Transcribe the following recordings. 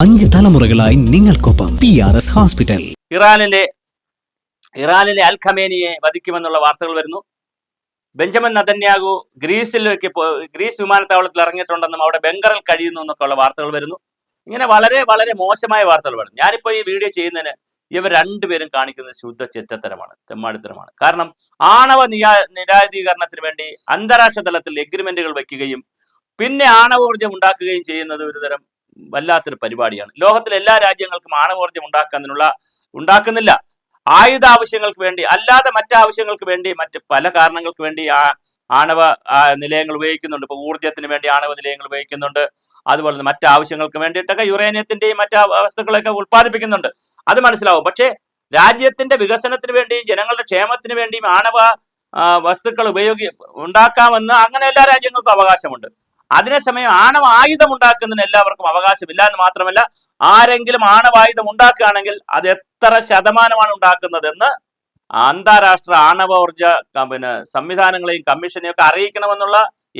അഞ്ച് തലമുറകളായി നിങ്ങൾക്കൊപ്പം പി ആർ എസ് ഹോസ്പിറ്റൽ ഇറാനിലെ ഇറാനിലെ അൽ ഖമേനിയെ വധിക്കുമെന്നുള്ള വാർത്തകൾ വരുന്നു. ബെഞ്ചമിൻ നദന്യാഗു ഗ്രീസിലേക്ക് ഗ്രീസ് വിമാനത്താവളത്തിൽ ഇറങ്ങിയിട്ടുണ്ടെന്നും അവിടെ ബംഗറിൽ കഴിയുന്നു എന്നൊക്കെ ഉള്ള വാർത്തകൾ വരുന്നു. ഇങ്ങനെ വളരെ വളരെ മോശമായ വാർത്തകൾ വരുന്നു. ഞാനിപ്പോൾ ഈ വീഡിയോ ചെയ്യുന്നതിന് ഇവർ രണ്ടുപേരും കാണിക്കുന്നത് ശുദ്ധ ചെറ്റത്തരമാണ് തെമ്മാടിത്തരമാണ്. കാരണം ആണവ നിയാ നിരായുധീകരണത്തിന് വേണ്ടി അന്താരാഷ്ട്ര തലത്തിൽ എഗ്രിമെന്റുകൾ വയ്ക്കുകയും പിന്നെ ആണവോർജം ഉണ്ടാക്കുകയും ചെയ്യുന്നത് ഒരുതരം വല്ലാത്തൊരു പരിപാടിയാണ്. ലോകത്തിലെ എല്ലാ രാജ്യങ്ങൾക്കും ആണവോർജം ഉണ്ടാക്കുന്നതിനുള്ള ഉണ്ടാക്കുന്നില്ല. ആയുധ ആവശ്യങ്ങൾക്ക് വേണ്ടി അല്ലാതെ മറ്റാവശ്യങ്ങൾക്ക് വേണ്ടി മറ്റ് പല കാരണങ്ങൾക്ക് വേണ്ടി ആ ആണവ നിലയങ്ങൾ ഉപയോഗിക്കുന്നുണ്ട്. ഇപ്പൊ ഊർജത്തിന് വേണ്ടി ആണവ നിലയങ്ങൾ ഉപയോഗിക്കുന്നുണ്ട്. അതുപോലെ തന്നെ മറ്റാവശ്യങ്ങൾക്ക് വേണ്ടിയിട്ടൊക്കെ യുറേനിയത്തിന്റെയും മറ്റ് വസ്തുക്കളൊക്കെ ഉൽപ്പാദിപ്പിക്കുന്നുണ്ട്. അത് മനസ്സിലാവും. പക്ഷേ രാജ്യത്തിന്റെ വികസനത്തിന് വേണ്ടിയും ജനങ്ങളുടെ ക്ഷേമത്തിന് വേണ്ടിയും ആണവ വസ്തുക്കൾ ഉപയോഗി ഉണ്ടാക്കാമെന്ന് അങ്ങനെ എല്ലാ രാജ്യങ്ങൾക്കും അവകാശമുണ്ട്. അതേസമയം ആണവ ആയുധം ഉണ്ടാക്കുന്നതിന് എല്ലാവർക്കും അവകാശമില്ല എന്ന് മാത്രമല്ല ആരെങ്കിലും ആണവായുധം ഉണ്ടാക്കുകയാണെങ്കിൽ അത് എത്ര ശതമാനമാണ് ഉണ്ടാക്കുന്നതെന്ന് അന്താരാഷ്ട്ര ആണവോർജ ഊർജ പിന്നെ സംവിധാനങ്ങളെയും കമ്മീഷനെയും ഒക്കെ അറിയിക്കണമെന്നുള്ള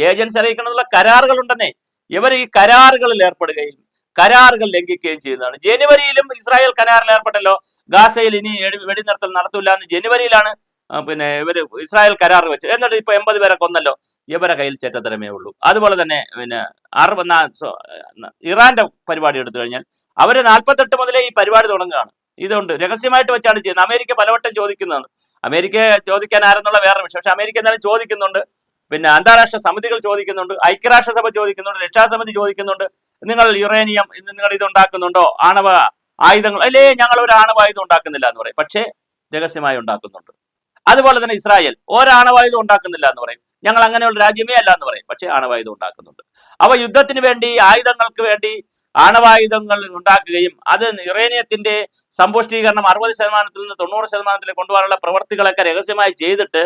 ഏജൻസി അറിയിക്കണമെന്നുള്ള കരാറുകൾ ഉണ്ടെന്നേ ഇവർ ഈ കരാറുകളിൽ ഏർപ്പെടുകയും കരാറുകൾ ലംഘിക്കുകയും ചെയ്യുന്നതാണ്. ജനുവരിയിലും ഇസ്രായേൽ കരാറിൽ ഏർപ്പെട്ടല്ലോ. ഗാസയിൽ ഇനി വെടിനിർത്തൽ നടത്തില്ല എന്ന് ജനുവരിയിലാണ് പിന്നെ ഇവർ ഇസ്രായേൽ കരാർ വെച്ച്. എന്നിട്ട് ഇപ്പൊ എൺപത് പേരെ കൊന്നല്ലോ. ഇവരെ കയ്യിൽ ചേറ്റത്തരമേ ഉള്ളൂ. അതുപോലെ തന്നെ പിന്നെ അറുപ ഇറാന്റെ പരിപാടി എടുത്തു കഴിഞ്ഞാൽ അവർ നാൽപ്പത്തെട്ട് മുതലേ ഈ പരിപാടി തുടങ്ങുകയാണ്. ഇതുണ്ട് രഹസ്യമായിട്ട് വെച്ചാണ് ചെയ്യുന്നത്. അമേരിക്ക പലവട്ടം ചോദിക്കുന്നതാണ് അമേരിക്ക ചോദിക്കാൻ ആരെന്നുള്ള വേറെ വിഷയം. പക്ഷെ അമേരിക്ക എന്തായാലും ചോദിക്കുന്നുണ്ട്. പിന്നെ അന്താരാഷ്ട്ര സമിതികൾ ചോദിക്കുന്നുണ്ട്. ഐക്യരാഷ്ട്രസഭ ചോദിക്കുന്നുണ്ട്. രക്ഷാസമിതി ചോദിക്കുന്നുണ്ട്. നിങ്ങൾ യുറേനിയം നിങ്ങൾ ഇത് ഉണ്ടാക്കുന്നുണ്ടോ? ആണവ ആയുധങ്ങൾ അല്ലേ ഞങ്ങൾ ഒരു ആണവ ആയുധം ഉണ്ടാക്കുന്നില്ല എന്ന് പറയും. പക്ഷേ രഹസ്യമായി ഉണ്ടാക്കുന്നുണ്ട്. അതുപോലെ തന്നെ ഇസ്രായേൽ. ഒരാണവായുധം ഉണ്ടാക്കുന്നില്ല എന്ന് പറയും. ഞങ്ങൾ അങ്ങനെയുള്ള രാജ്യമേ അല്ല എന്ന് പറയും. പക്ഷേ ആണവായുധം ഉണ്ടാക്കുന്നുണ്ട്. അവ യുദ്ധത്തിന് വേണ്ടി ആയുധങ്ങൾക്ക് വേണ്ടി ആണവായുധങ്ങൾ ഉണ്ടാക്കുകയും അത് യുറേനിയത്തിന്റെ സമ്പുഷ്ടീകരണം അറുപത് ശതമാനത്തിൽ നിന്ന് തൊണ്ണൂറ് ശതമാനത്തിൽ കൊണ്ടുപോകാനുള്ള പ്രവർത്തികളൊക്കെ രഹസ്യമായി ചെയ്തിട്ട്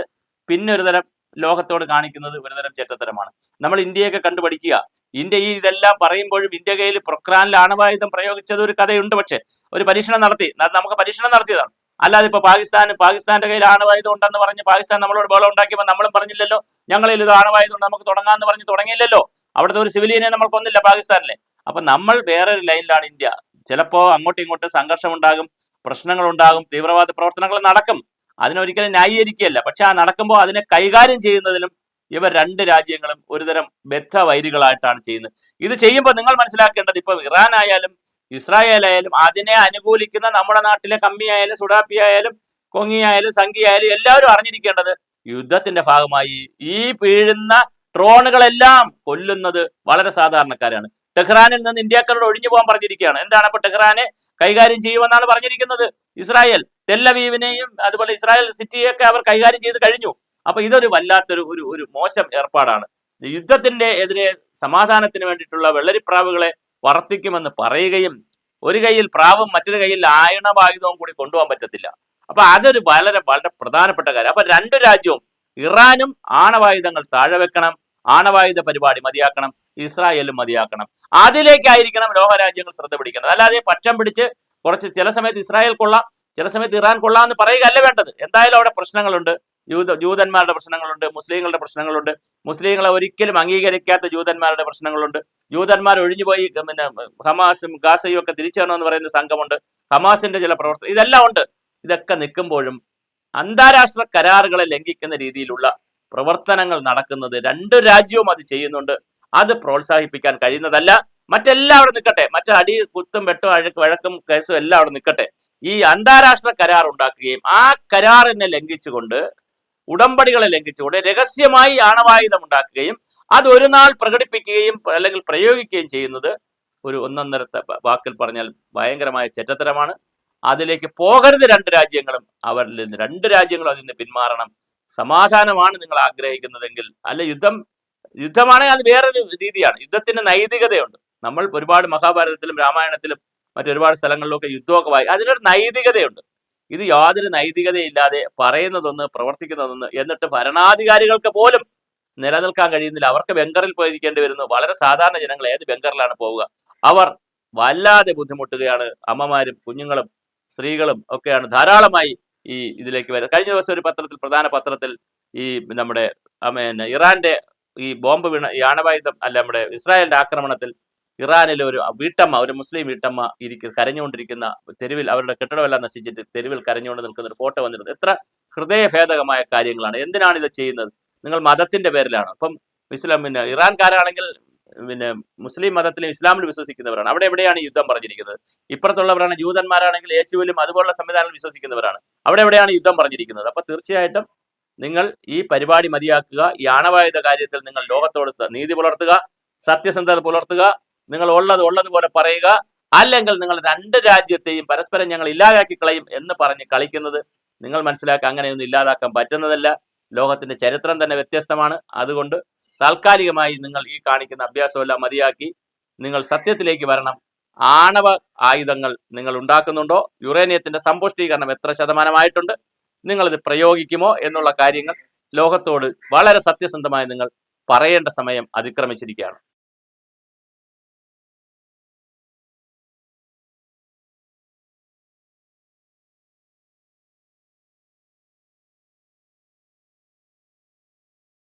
പിന്നെ ഒരു തരം ലോകത്തോട് കാണിക്കുന്നത് ഒരുതരം ചെറ്റത്തരമാണ്. നമ്മൾ ഇന്ത്യയൊക്കെ കണ്ടുപഠിക്കുക. ഇന്ത്യ ഈ ഇതെല്ലാം പറയുമ്പോഴും ഇന്ത്യ കയ്യിൽ പ്രൊക്രാനിൽ ആണവായുധം പ്രയോഗിച്ചത് ഒരു കഥയുണ്ട്. പക്ഷേ ഒരു പരീക്ഷണം നടത്തി. നമുക്ക് പരീക്ഷണം നടത്തിയതാണ്. അല്ലാതെ ഇപ്പൊ പാകിസ്ഥാൻ പാകിസ്ഥാന്റെ കയ്യിൽ ആണവായുധം ഉണ്ടെന്ന് പറഞ്ഞ് പാകിസ്ഥാൻ നമ്മളോട് ബഹളം ഉണ്ടാക്കിയപ്പോൾ നമ്മളും പറഞ്ഞില്ലല്ലോ. ഞങ്ങളിൽ ഇത് ആണവായുധം നമുക്ക് തുടങ്ങാമെന്ന് പറഞ്ഞ് തുടങ്ങിയില്ലല്ലോ. അവിടുത്തെ ഒരു സിവിലിയനെ നമ്മൾ കൊന്നില്ല പാകിസ്ഥാനിലെ. അപ്പൊ നമ്മൾ വേറെ ഒരു ലൈനിലാണ് ഇന്ത്യ. ചിലപ്പോ അങ്ങോട്ടും ഇങ്ങോട്ടും സംഘർഷം ഉണ്ടാകും പ്രശ്നങ്ങൾ ഉണ്ടാകും തീവ്രവാദ പ്രവർത്തനങ്ങൾ നടക്കും. അതിനൊരിക്കലും ന്യായീകരിക്കുകയല്ല. പക്ഷെ ആ നടക്കുമ്പോൾ അതിനെ കൈകാര്യം ചെയ്യുന്നതിലും ഇവർ രണ്ട് രാജ്യങ്ങളും ഒരുതരം ബദ്ധ വൈരികളായിട്ടാണ് ചെയ്യുന്നത്. ഇത് ചെയ്യുമ്പോൾ നിങ്ങൾ മനസ്സിലാക്കേണ്ടത് ഇപ്പൊ ഇറാൻ ആയാലും ഇസ്രായേൽ ആയാലും അതിനെ അനുകൂലിക്കുന്ന നമ്മുടെ നാട്ടിലെ കമ്മി ആയാലും സുഡാപ്പി ആയാലും കൊങ്ങി ആയാലും സംഖ്യ ആയാലും എല്ലാവരും അറിഞ്ഞിരിക്കേണ്ടത് യുദ്ധത്തിന്റെ ഭാഗമായി. ഈ വീഴുന്ന ഡ്രോണുകളെല്ലാം കൊല്ലുന്നത് വളരെ സാധാരണക്കാരാണ്. ടെഹ്റാനിൽ നിന്ന് ഇന്ത്യക്കാരോട് ഒഴിഞ്ഞു പോകാൻ പറഞ്ഞിരിക്കുകയാണ്. എന്താണ് അപ്പൊ ടെഹ്റാനെ കൈകാര്യം ചെയ്യുമെന്നാണ് പറഞ്ഞിരിക്കുന്നത്? ഇസ്രായേൽ തെല്ലവീവിനെയും അതുപോലെ ഇസ്രായേൽ സിറ്റിയൊക്കെ അവർ കൈകാര്യം ചെയ്ത് കഴിഞ്ഞു. അപ്പൊ ഇതൊരു വല്ലാത്തൊരു ഒരു ഒരു മോശം ഏർപ്പാടാണ്. യുദ്ധത്തിന്റെ എതിരെ സമാധാനത്തിന് വേണ്ടിയിട്ടുള്ള വെള്ളരിപ്രാവുകളെ വർത്തിക്കുമെന്ന് പറയുകയും ഒരു കയ്യിൽ പ്രാവും മറ്റൊരു കയ്യിൽ ആയണവായുധവും കൂടി കൊണ്ടുപോകാൻ പറ്റത്തില്ല. അപ്പൊ അതൊരു വളരെ വളരെ പ്രധാനപ്പെട്ട കാര്യം. അപ്പൊ രണ്ടു രാജ്യവും ഇറാനും ആണവായുധങ്ങൾ താഴെ വെക്കണം ആണവായുധ പരിപാടി മതിയാക്കണം ഇസ്രായേലും മതിയാക്കണം. അതിലേക്കായിരിക്കണം ലോകരാജ്യങ്ങൾ ശ്രദ്ധ പിടിക്കുന്നത് അല്ലാതെ പക്ഷം പിടിച്ച് കുറച്ച് ചില സമയത്ത് ഇസ്രായേൽ കൊള്ളാം ചില സമയത്ത് ഇറാൻ കൊള്ളാം എന്ന് പറയുകയല്ല വേണ്ടത്. എന്തായാലും അവിടെ പ്രശ്നങ്ങളുണ്ട്. ജൂത ജൂതന്മാരുടെ പ്രശ്നങ്ങളുണ്ട് മുസ്ലിങ്ങളുടെ പ്രശ്നങ്ങളുണ്ട്. മുസ്ലിങ്ങളെ ഒരിക്കലും അംഗീകരിക്കാത്ത ജൂതന്മാരുടെ പ്രശ്നങ്ങളുണ്ട്. ജൂതന്മാർ ഒഴിഞ്ഞുപോയി പിന്നെ ഹമാസും ഗാസയും ഒക്കെ തിരിച്ചു വരണമെന്ന് പറയുന്ന സംഘമുണ്ട്. ഹമാസിന്റെ ചില പ്രവർത്തനം ഇതെല്ലാം ഉണ്ട്. ഇതൊക്കെ നിൽക്കുമ്പോഴും അന്താരാഷ്ട്ര കരാറുകളെ ലംഘിക്കുന്ന രീതിയിലുള്ള പ്രവർത്തനങ്ങൾ നടക്കുന്നത് രണ്ട് രാജ്യവും അത് ചെയ്യുന്നുണ്ട്. അത് പ്രോത്സാഹിപ്പിക്കാൻ കഴിയുന്നതല്ല. മറ്റെല്ലാം അവിടെ നിൽക്കട്ടെ. മറ്റേ അടി കുത്തും വെട്ടും അഴക്ക് വഴക്കും കേസും എല്ലാം അവിടെ നിൽക്കട്ടെ. ഈ അന്താരാഷ്ട്ര കരാർ ഉണ്ടാക്കുകയും ആ കരാറിനെ ലംഘിച്ചുകൊണ്ട് ഉടമ്പടികളെ ലംഘിച്ചുകൊണ്ട് രഹസ്യമായി ആണവായുധം ഉണ്ടാക്കുകയും അത് ഒരു നാൾ പ്രകടിപ്പിക്കുകയും അല്ലെങ്കിൽ പ്രയോഗിക്കുകയും ചെയ്യുന്നത് ഒരു ഒന്നൊന്നരത്തെ വാക്കിൽ പറഞ്ഞാൽ ഭയങ്കരമായ ചെറ്റത്തരമാണ്. അതിലേക്ക് പോകരുത് രണ്ട് രാജ്യങ്ങളും. അവരിൽ നിന്ന് രണ്ട് രാജ്യങ്ങളും അതിൽ നിന്ന് പിന്മാറണം. സമാധാനമാണ് നിങ്ങൾ ആഗ്രഹിക്കുന്നതെങ്കിൽ. അല്ല യുദ്ധം യുദ്ധമാണെങ്കിൽ അത് വേറൊരു രീതിയാണ്. യുദ്ധത്തിന് നൈതികതയുണ്ട്. നമ്മൾ ഒരുപാട് മഹാഭാരതത്തിലും രാമായണത്തിലും മറ്റൊരുപാട് സ്ഥലങ്ങളിലൊക്കെ യുദ്ധമൊക്കെ വായി അതിനൊരു നൈതികതയുണ്ട്. ഇത് യാതൊരു നൈതികതയില്ലാതെ പറയുന്നതൊന്ന് പ്രവർത്തിക്കുന്നതൊന്ന് എന്നിട്ട് ഭരണാധികാരികൾക്ക് പോലും നിലനിൽക്കാൻ കഴിയുന്നില്ല. അവർക്ക് ബംഗറിൽ പോയിരിക്കേണ്ടി വരുന്നു. വളരെ സാധാരണ ജനങ്ങൾ ഏത് ബംഗറിലാണ് പോവുക? അവർ വല്ലാതെ ബുദ്ധിമുട്ടുകയാണ്. അമ്മമാരും കുഞ്ഞുങ്ങളും സ്ത്രീകളും ഒക്കെയാണ് ധാരാളമായി ഈ ഇതിലേക്ക് വരുന്നത്. കഴിഞ്ഞ ദിവസം ഒരു പത്രത്തിൽ പ്രധാന പത്രത്തിൽ ഈ നമ്മുടെ ഇറാന്റെ ഈ ബോംബ് വീണ ഈ ആണവായുധം അല്ല നമ്മുടെ ഇസ്രായേലിന്റെ ആക്രമണത്തിൽ ഇറാനിലെ ഒരു വീട്ടമ്മ ഒരു മുസ്ലിം വീട്ടമ്മ ഇരിക്കുന്ന കരഞ്ഞുകൊണ്ടിരിക്കുന്ന തെരുവിൽ അവരുടെ കെട്ടിടമെല്ലാം നശിച്ചിട്ട് തെരുവിൽ കരഞ്ഞുകൊണ്ട് നിൽക്കുന്ന ഒരു ഫോട്ടോ വന്നിരുന്നത്. എത്ര ഹൃദയഭേദകമായ കാര്യങ്ങളാണ്. എന്തിനാണ് ഇത് ചെയ്യുന്നത്? നിങ്ങൾ മതത്തിന്റെ പേരിലാണ്? അപ്പം ഇസ്ലാം പിന്നെ ഇറാൻകാരാണെങ്കിൽ പിന്നെ മുസ്ലിം മതത്തിലും ഇസ്ലാമിൽ വിശ്വസിക്കുന്നവരാണ്. അവിടെ എവിടെയാണ് യുദ്ധം പറഞ്ഞിരിക്കുന്നത്? ഇപ്പുറത്തുള്ളവരാണ് ജൂതന്മാരാണെങ്കിൽ യേശുവിലും അതുപോലുള്ള സംവിധാനങ്ങൾ വിശ്വസിക്കുന്നവരാണ്. അവിടെ എവിടെയാണ് യുദ്ധം പറഞ്ഞിരിക്കുന്നത്? അപ്പൊ തീർച്ചയായിട്ടും നിങ്ങൾ ഈ പരിപാടി മതിയാക്കുക. ഈ ആണവായുധ കാര്യത്തിൽ നിങ്ങൾ ലോകത്തോട് നീതി പുലർത്തുക സത്യസന്ധത പുലർത്തുക നിങ്ങൾ ഉള്ളത് ഉള്ളതുപോലെ പറയുക. അല്ലെങ്കിൽ നിങ്ങൾ രണ്ട് രാജ്യത്തെയും പരസ്പരം ഞങ്ങൾ ഇല്ലാതാക്കി കളയും എന്ന് പറഞ്ഞ് കളിക്കുന്നത് നിങ്ങൾ മനസ്സിലാക്കുക അങ്ങനെയൊന്നും ഇല്ലാതാക്കാൻ പറ്റുന്നതല്ല. ലോകത്തിന്റെ ചരിത്രം തന്നെ വ്യത്യസ്തമാണ്. അതുകൊണ്ട് താൽക്കാലികമായി നിങ്ങൾ ഈ കാണിക്കുന്ന അഭ്യാസമെല്ലാം മതിയാക്കി. നിങ്ങൾ സത്യത്തിലേക്ക് വരണം. ആണവ ആയുധങ്ങൾ നിങ്ങൾ ഉണ്ടാക്കുന്നുണ്ടോ? യുറേനിയത്തിന്റെ സമ്പുഷ്ടീകരണം എത്ര ശതമാനമായിട്ടുണ്ട്? നിങ്ങളിത് പ്രയോഗിക്കുമോ എന്നുള്ള കാര്യങ്ങൾ ലോകത്തോട് വളരെ സത്യസന്ധമായി നിങ്ങൾ പറയേണ്ട സമയം അതിക്രമിച്ചിരിക്കുകയാണ്.